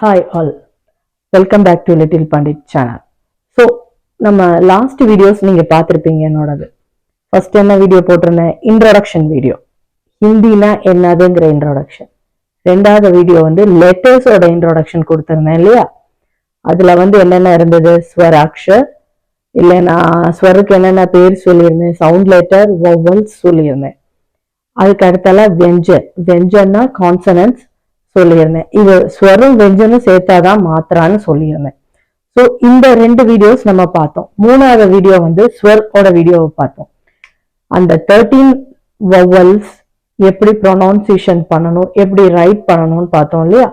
Hi all welcome back to little Pandit channel so நம்ம last videos நீங்க பார்த்துருப்பீங்க என்னோடது. ஃபர்ஸ்ட் என்ன வீடியோ போட்டிருந்தேன்? இன்ட்ரோடக்ஷன் வீடியோ ஹிந்தினா என்னதுங்கிற இன்ட்ரோடக்ஷன் ரெண்டாவது வீடியோ வந்து லெட்டர்ஸோட இன்ட்ரோடக்ஷன் கொடுத்துருந்தேன் இல்லையா? அதுல வந்து என்னென்ன இருந்தது? ஸ்வராக்ஷர் நான் ஸ்வருக்கு என்னென்ன பேர் சொல்லியிருந்தேன்? சவுண்ட் லெட்டர் வொவல்ஸ் சொல்லியிருந்தேன். அதுக்கு அடுத்தால வெஞ்சன் வெஞ்சன்னா கான்சனன்ஸ் சொல்லியிருந்தேன். இது ஸ்வரம் வெஞ்சனும் சேர்த்தாதான் மாத்திரான்னு சொல்லியிருந்தேன். ஸோ இந்த ரெண்டு வீடியோஸ் நம்ம பார்த்தோம். மூணாவது வீடியோ வந்து ஸ்வரோட வீடியோவை பார்த்தோம். அந்த தேர்ட்டீன் வவல்ஸ் எப்படி ப்ரொனவுன்சியேஷன் பண்ணணும் எப்படி ரைட் பண்ணணும்னு பார்த்தோம் இல்லையா?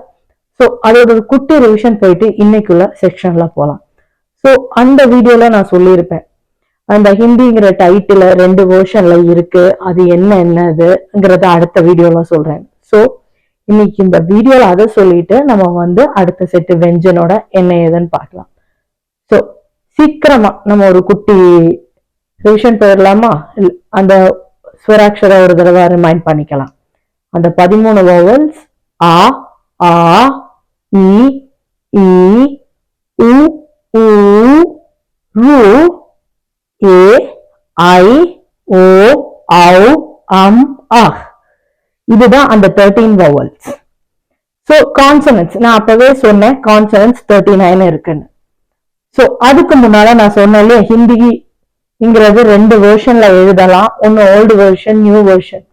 ஸோ அதோட ஒரு குட்டி ரிவிஷன் போயிட்டு இன்னைக்குள்ள செக்ஷன்ல போகலாம் ஸோ அந்த வீடியோல நான் சொல்லியிருப்பேன். அந்த ஹிந்திங்கிற டைட்டில் ரெண்டு வேர்ஷன்ல இருக்கு அது என்ன என்னதுங்கிறத அடுத்த வீடியோல சொல்றேன். ஸோ இன்னைக்கு இந்த வீடியோல அதை சொல்லிட்டு நம்ம வந்து அடுத்த செட்டு வெஞ்சனோட என்ன ஏதுன்னு பார்க்கலாம். ஸோ சீக்கிரமா நம்ம ஒரு குட்டி ரிவிஷன் போயிடலாமா அந்த ஸ்வராட்சர ஒரு தடவை ரிமைண்ட் பண்ணிக்கலாம். அந்த பதிமூணு ஓவல்ஸ் ஆ ஆ இ இ உ உ ரு ஏ ஐ ஓ ஔ அம் அஹ் இதுதான் அந்த தேர்ட்டீன் வவல்ஸ் ஸோ கான்சனன்ஸ் நான் அப்பவே சொன்னேன் கான்சனன்ஸ் தேர்ட்டி நைன் இருக்குன்னு. ஸோ அதுக்கு முன்னால நான் சொன்னேன் இல்லையா ஹிந்திங்கிறது ரெண்டு வேர்ஷன்ல எழுதலாம். ஒன்னு ஓல்டு வேர்ஷன் நியூ வேர்ஷன்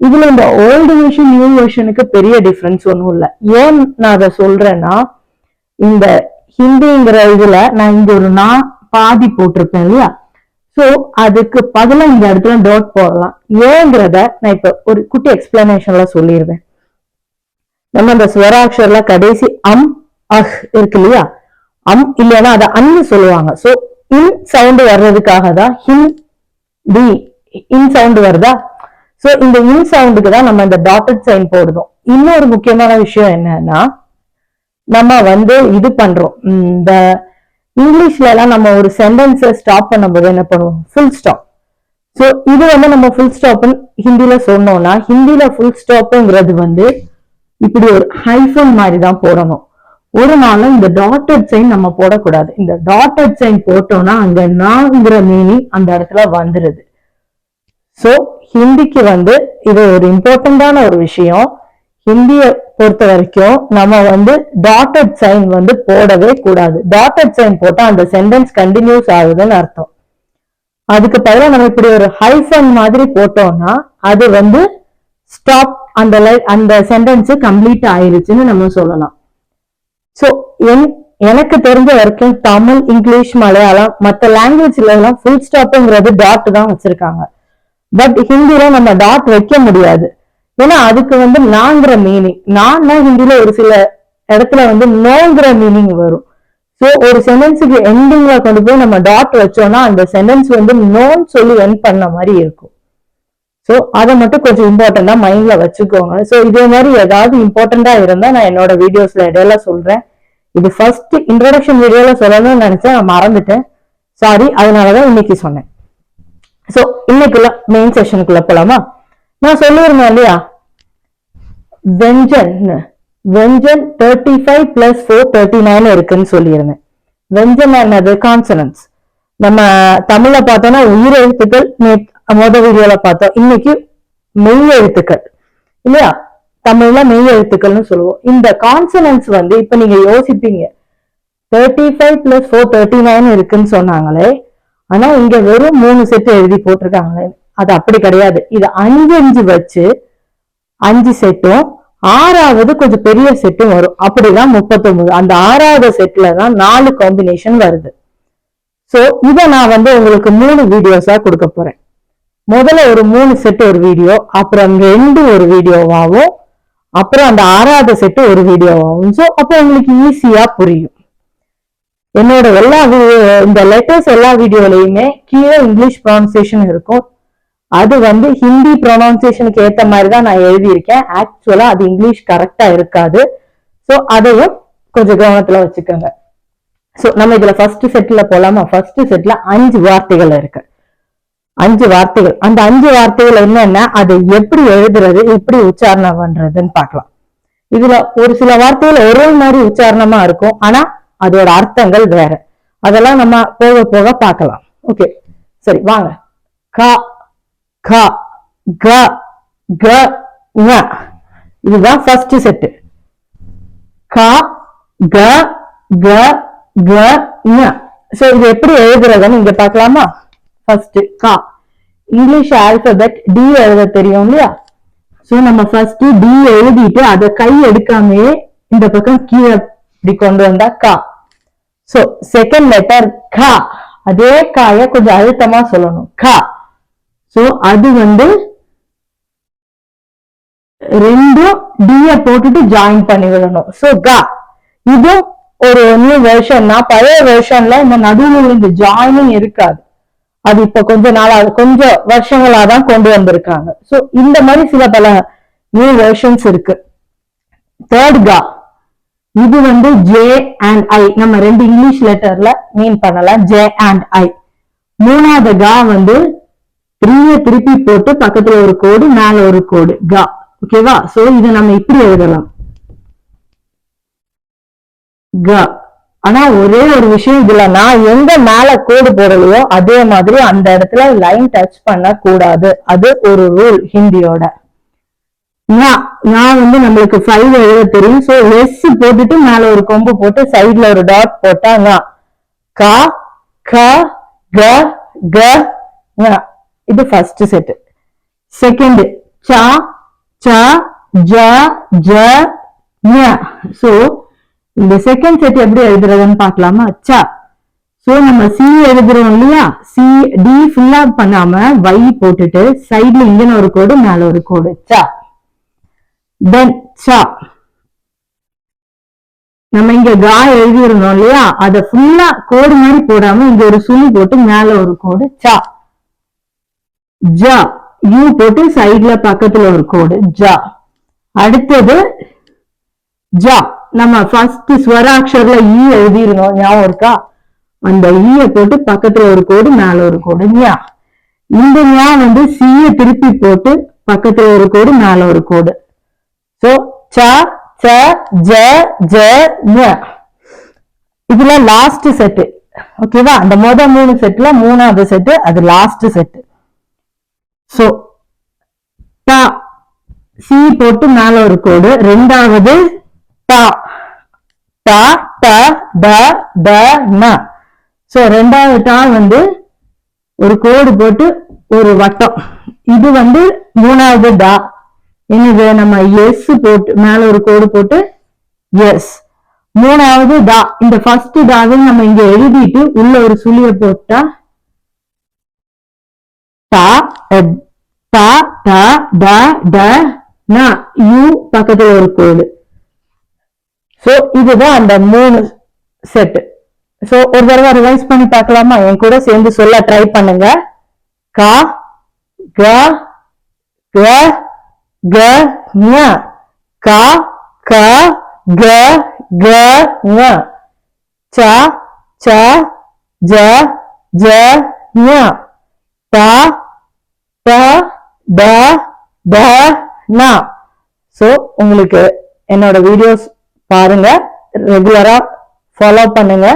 இதுல இந்த ஓல்டு வேர்ஷன் நியூ வேர்ஷனுக்கு பெரிய டிஃபரன்ஸ் ஒன்றும் இல்லை. ஏன் நான் அதை சொல்றேன்னா இந்த ஹிந்திங்கிற இதுல நான் இங்க ஒரு நான் பாதி போட்டிருப்பேன் இல்லையா? சோ அதுக்கு பதிலா இந்த இடத்துல டாட் போடலாம். ஏங்கிறத நான் இப்ப ஒரு குட்டி எக்ஸ்பிளனேஷன்ல சொல்லிடுவேன் நம்ம அந்த ஸ்வராட்சர்ல கடைசி அம் அஹ் இருக்கு இல்லையா? அம் இல்லைன்னா அதை அன்னு சொல்லுவாங்க. சோ இன் சவுண்ட் வர்றதுக்காக தான் ஹின் தி இன் சவுண்ட் வருதா? சோ இந்த இன் சவுண்டுக்கு தான் நம்ம இந்த டாட்டட் சைன் போடுறோம். இன்னொரு முக்கியமான விஷயம் என்னன்னா நம்ம வந்து இது பண்றோம். இந்த இங்கிலீஷ்ல எல்லாம் நம்ம ஒரு சென்டென்ஸை ஸ்டாப் பண்ணும்போது என்ன பண்ணுவோம்? ஃபுல் ஸ்டாப் ஸோ இது வந்து நம்ம ஃபுல் ஸ்டாப்னு ஹிந்தில சொன்னோம்னா ஹிந்தில ஃபுல் ஸ்டாப்புங்கிறது வந்து இப்படி ஒரு ஹைஃபன் மாதிரி தான் போடணும். ஒரு நாளும் இந்த டாட்டட் சைன் நம்ம போடக்கூடாது. இந்த டாட்டட் சைன் போட்டோம்னா அங்க நாங்கிற மீனிங் அந்த இடத்துல வந்துருது. சோ ஹிந்திக்கு வந்து இது ஒரு இம்பார்ட்டண்டான ஒரு விஷயம். ஹிந்திய பொறுத்த வரைக்கும் நம்ம வந்து டாட்டட் சைன் வந்து போடவே கூடாது. டாட்டட் சைன் போட்டா அந்த சென்டென்ஸ் கண்டினியூஸ் ஆகுதுன்னு அர்த்தம். அதுக்கு பதிலாக நம்ம இப்படி ஒரு ஹைஃபன் மாதிரி போட்டோம்னா அது வந்து ஸ்டாப் அந்த லை- அந்த சென்டென்ஸ் கம்ப்ளீட் ஆயிருச்சுன்னு நம்ம சொல்லலாம். ஸோ என் எனக்கு தெரிஞ்ச வரைக்கும் தமிழ் இங்கிலீஷ் மலையாளம் மற்ற லாங்குவேஜ்ல எல்லாம் ஃபுல் ஸ்டாப்புங்கிறது டாட் தான் வச்சிருக்காங்க. பட் ஹிந்தில நம்ம டாட் வைக்க முடியாது. ஏன்னா அதுக்கு வந்து நாங்கிற மீனிங் நான்னா ஹிந்தியில ஒரு சில இடத்துல வந்து நோங்கிற மீனிங் வரும். ஸோ ஒரு சென்டென்ஸுக்கு எண்டிங்ல கொண்டு போய் நம்ம டாட் வச்சோம்னா அந்த சென்டென்ஸ் வந்து நோன்னு சொல்லி என் பண்ண மாதிரி இருக்கும். ஸோ அதை மட்டும் கொஞ்சம் இம்பார்ட்டண்டா மைண்ட்ல வச்சுக்கோங்க. ஸோ இதே மாதிரி ஏதாவது இம்பார்ட்டண்டா இருந்தா நான் என்னோட வீடியோஸ்ல இடையில சொல்றேன். இது ஃபர்ஸ்ட் இன்ட்ரடக்ஷன் வீடியோல சொல்லணும்னு நினைச்சேன் நான் மறந்துட்டேன். சாரி அதனாலதான் இன்னைக்கு சொன்னேன். ஸோ இன்னைக்குள்ள மெயின் செஷனுக்குள்ள போலாமா? நான் சொல்லியிருந்தேன் இல்லையா? வெஞ்சன் வெஞ்சன் thirty five plus four thirty nine இருக்குன்னு சொல்லியிருந்தேன். வெஞ்சன் என்னது? கான்சனன்ஸ் நம்ம தமிழ்ல பார்த்தோம்னா உயிர் எழுத்துக்கள் நேத் மொத வீடியோல பார்த்தோம். இன்னைக்கு மெய் எழுத்துக்கள். இல்லையா? தமிழ்ல மெய் எழுத்துக்கள்னு சொல்லுவோம். இந்த கான்சனன்ஸ் வந்து இப்ப நீங்க யோசிப்பீங்க. Thirty five plus four thirty nine இருக்குன்னு சொன்னாங்களே. ஆனா இங்க வெறும் மூணு செட் எழுதி போட்டிருக்காங்களே. அது அப்படி கிடையாது. இது அஞ்சு அஞ்சு வச்சு அஞ்சு செட்டும் ஆறாவது கொஞ்சம் பெரிய செட்டும் வரும். அப்படிதான் முப்பத்தொன்பது. அந்த ஆறாவது செட்ல தான் நாலு காம்பினேஷன் வருது. சோ இத நான் வந்து உங்களுக்கு மூணு வீடியோஸா கொடுக்க போறேன். முதல்ல ஒரு மூணு செட் ஒரு வீடியோ அப்புறம் ரெண்டு ஒரு வீடியோவாவும் அப்புறம் அந்த ஆறாவது செட்டு ஒரு வீடியோவாகும் ஸோ அப்போ உங்களுக்கு ஈஸியா புரியும். என்னோட எல்லா இந்த லெட்டர்ஸ் எல்லா வீடியோலையுமே கீழே இங்கிலீஷ் ப்ரொனன்சியேஷன் இருக்கும். அது வந்து ஹிந்தி ப்ரொனவுன்சியேஷனுக்கு ஏத்த மாதிரி தான் நான் எழுதியிருக்கேன். ஆக்சுவலா அது இங்கிலீஷ் கரெக்டா இருக்காது. சோ அதையும் கொஞ்சம் கவனத்துல வச்சுக்கோங்க. சோ நம்ம இதுல ஃபர்ஸ்ட் செட்ல போலாமா? ஃபர்ஸ்ட் செட்ல அஞ்சு வார்த்தைகள் இருக்கு. அஞ்சு வார்த்தைகள். அந்த அஞ்சு வார்த்தைகள் என்னன்னா அதை எப்படி எழுதுறது எப்படி உச்சாரணம் பண்றதுன்னு பார்க்கலாம். இதுல ஒரு சில வார்த்தைகள் ஒரே மாதிரி உச்சாரணமா இருக்கும். ஆனா அதோட அர்த்தங்கள் வேற. அதெல்லாம் நம்ம போக போக பார்க்கலாம். ஓகே சரி வாங்க. கா க க க ங. இதுதான் ஃபர்ஸ்ட் செட்டு க க க க ஞ சோ இது எப்படி எழுதுறதுன்னு இங்க பார்க்கலாமா? ஃபர்ஸ்ட் க. இங்கிலீஷ் ஆல்பபெட் டி எழுத தெரியும் இல்லையா? சோ நம்ம ஃபர்ஸ்ட் டி எழுதிட்டு அதை கை எடுக்காமயே இந்த பக்கம் கீழே இப்படி கொண்டு வந்தா க. சோ செகண்ட் லெட்டர் க. அதே காய கொஞ்சம் அழுத்தமா சொல்லணும். கா. ஸோ அது வந்து ரெண்டும் டிய போட்டுட்டு ஜாயின் பண்ணி விடணும் சோ கா இது ஒரு நியூ வெர்ஷன்னா பழைய வெர்ஷன்ல இந்த நடுவில் இந்த ஜாயினிங் இருக்காது. அது இப்ப கொஞ்ச நாளா கொஞ்சம் வருஷங்களா தான் கொண்டு வந்திருக்காங்க. சோ இந்த மாதிரி சில பல நியூ வெர்ஷன்ஸ் இருக்கு. தேர்ட் கா இது வந்து ஜே அண்ட் ஐ நம்ம ரெண்டு இங்கிலீஷ் லெட்டர்ல மீன் பண்ணலாம். ஜே அண்ட் ஐ மூணாவது கா வந்து த்ரீய திருப்பி போட்டு பக்கத்துல ஒரு கோடு மேல ஒரு கோடு. கா. ஓகேவா சோ இதை நம்ம இப்படி எழுதலாம். க. ஆனா ஒரே ஒரு விஷயம் இதுல நான் எங்க மேல கோடு போடலையோ அதே மாதிரி அந்த இடத்துல லைன் டச் பண்ண கூடாது அது ஒரு ரூல் ஹிந்தியோட. நான் வந்து நம்மளுக்கு ஃபைவ் எழுத தெரியும். சோ எஸ் போட்டுட்டு மேல ஒரு கொம்பு போட்டு சைட்ல ஒரு டாட் போட்டா கா. க. க. க. இது ஃபர்ஸ்ட் செட் செகண்ட் ச ச ஜ ஜ சோ இந்த செகண்ட் செட் எப்படி எழுதுறதுன்னு பார்க்கலாமா? ச சோ நம்ம சி எழுதுறோம் இல்லையா? சி டி ஃபுல்லா பண்ணாம வை போட்டுட்டு சைடுல இங்கன்னு ஒரு கோடு மேல ஒரு கோடு. ச தென் ச நம்ம இங்க கா எழுதிருந்தோம் இல்லையா? அத ஃபுல்லா கோடு மாதிரி போடாம இங்க ஒரு சுழி போட்டு மேல ஒரு கோடு. ச ஜா. யூ போட்டு சைட்ல பக்கத்துல ஒரு கோடு. ஜ. அடுத்தது ஜா. நம்ம ஃபர்ஸ்ட் ஸ்வராட்சர்ல e ஈ எழுதிருந்தோம் ஞாபகம் இருக்கா? அந்த e ஈய போட்டு பக்கத்துல ஒரு கோடு மேல ஒரு கோடு. ஞா. இந்த ஞா வந்து சிய திருப்பி போட்டு பக்கத்துல ஒரு கோடு மேல ஒரு கோடு. சோ ச ச ஜ ஜ ஞ. இதுல லாஸ்ட் செட்டு ஓகேவா அந்த முத மூணு செட்ல மூணாவது செட்டு அது லாஸ்ட் செட்டு சோ ட சி போட்டு மேல ஒரு கோடு. ரெண்டாவது ட ட ட ட ட ம சோ ரெண்டாவது டா வந்து ஒரு கோடு போட்டு ஒரு வட்டம். இது வந்து மூணாவது டா என்னது? நம்ம எஸ் போட்டு மேல ஒரு கோடு போட்டு எஸ் மூணாவது டா இந்த ஃபர்ஸ்ட் டாவை நம்ம இங்க எழுதிட்டு உள்ள ஒரு சுழிய போட்டா டா டா ட ட ட ந யூ பக்கத்துல ஒரு கோடு. சோ இதுதான் அந்த மூணு செட் சோ ஒரு தடவை ரிவைஸ் பண்ணி பார்க்கலாமா? என் கூட சேர்ந்து சொல்ல ட்ரை பண்ணுங்க. கா க க க ஞ. கா க க க ஞ. ச ச ஜ ஜ ஞ. த த ட ட ந. ஸோ உங்களுக்கு என்னோட வீடியோஸ் பாருங்க. ரெகுலரா ஃபாலோ பண்ணுங்க.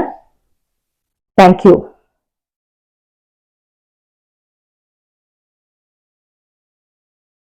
தேங்க்யூ